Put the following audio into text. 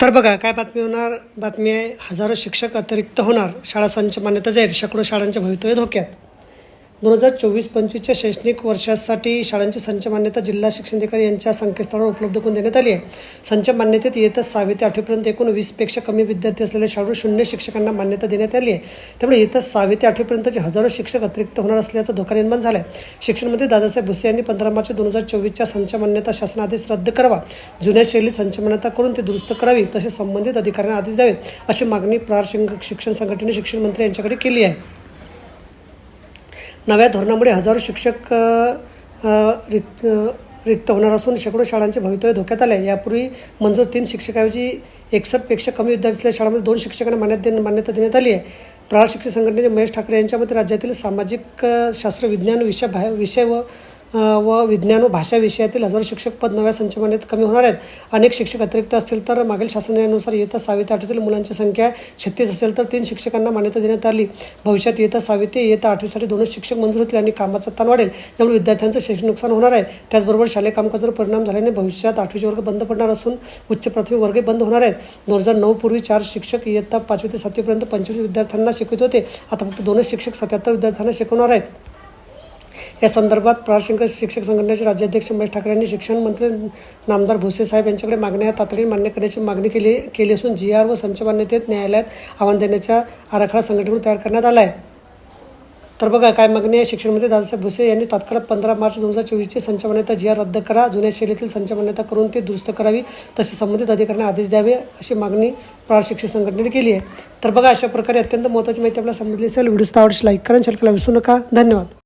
तर बघा काय बातमी होणार? बातमी आहे हजारो शिक्षक अतिरिक्त होणार. शाळा संच मान्यता जाहीर शेकडो शाळांचे भवितव्य धोक्यात. दोन हजार चोवीस पंचवीसच्या शैक्षणिक वर्षासाठी शाळांची संच मान्यता जिल्हा शिक्षणाधिकारी यांच्या संकेतस्थळावर उपलब्ध करून देण्यात आली आहे. संच मान्यतेत येत्या सहावी ते आठवीपर्यंत एकूण वीसपेक्षा कमी विद्यार्थी असलेल्या शाळेवर शून्य शिक्षकांना मान्यता देण्यात आली आहे. त्यामुळे येत्या सहावी ते आठवीपर्यंतचे हजारो शिक्षक अतिरिक्त होणार असल्याचा धोका निर्माण झाला आहे शिक्षणमंत्री दादासाहेब भुसे यांनी पंधरा मार्च दोन हजार चोवीसच्या संच मान्यता शासनादेश रद्द करावा. जुन्या शैलीत संच मान्यता करून ते दुरुस्त करावी तसेच संबंधित अधिकाऱ्यांना आदेश द्यावेत अशी मागणी प्रार शिक्षण संघटनेने शिक्षण मंत्री यांच्याकडे केली आहे. नव्या धोरणामुळे हजारो शिक्षक रिक्त रिक्त होणार असून शेकडो शाळांचे भवितव्य धोक्यात आले यापूर्वी मंजूर तीन शिक्षकाऐवजी एकसष्टपेक्षा कमी विद्यार्थी असलेल्या शाळांमध्ये दोन शिक्षकांना मान्यता देण मान्यता देण्यात आली आहे. प्रहार शिक्षण संघटनेचे महेश ठाकरे यांच्या मते राज्यातील सामाजिक शास्त्र विज्ञान विषय भा विषय व व विज्ञान व भाषा विषयातील हजारो शिक्षक पद नव्या संचमनेत कमी होणार आहेत. अनेक शिक्षक अतिरिक्त असतील तर मागील शासनानुसार येत्या सहावी ते आठवीतील मुलांची संख्या छत्तीस असेल तर तीन शिक्षकांना मान्यता देण्यात आली. भविष्यात येत्या सहावी ते येत्या आठवीसाठी दोनच शिक्षक मंजूर होतील आणि कामाचा ताण वाढेल त्यामुळे विद्यार्थ्यांचं शैक्षणिक नुकसान होणार आहे. त्याचबरोबर शालेय कामकाजावर परिणाम झाल्याने भविष्यात आठवीचे वर्ग बंद पडणार असून उच्च प्राथमिक वर्गही बंद होणार आहेत. दोन हजार नऊ पूर्वी चार शिक्षक इयत्ता पाचवी ते सातवीपर्यंत पंचवीस विद्यार्थ्यांना शिकवित होते. आता फक्त दोनच शिक्षक सत्याहत्तर विद्यार्थ्यांना शिकवणार आहेत. या संदर्भात प्रारशंकर शिक्षक संघटनेचे राज्याध्यक्ष महेश ठाकरे यांनी शिक्षण मंत्री नामदार भुसे साहेब यांच्याकडे मागण्या तातडीने मान्य करण्याची मागणी केली केली असून जी आर व संच मान्यतेत न्यायालयात आव्हान देण्याचा आराखडा संघटनेकडून तयार करण्यात आला आहे. तर बघा काय मागणी आहे शिक्षणमंत्री दादासाहेब भुसे यांनी तात्काळ पंधरा मार्च दोन हजार चोवीसची संच मान्यता जी आर रद्द करा जुन्या शैलीतील संच मान्यता करून ती दुरुस्त करावी तसे संबंधित अधिकाऱ्यांना आदेश द्यावे अशी मागणी प्रार शिक्षक संघटनेने केली आहे. तर बघा अशा प्रकारे अत्यंत महत्त्वाची माहिती आपल्याला समजली असेल व्हिडिओ आवडल्यास लाईक करा आणि शेअर करायला विसरू नका. धन्यवाद.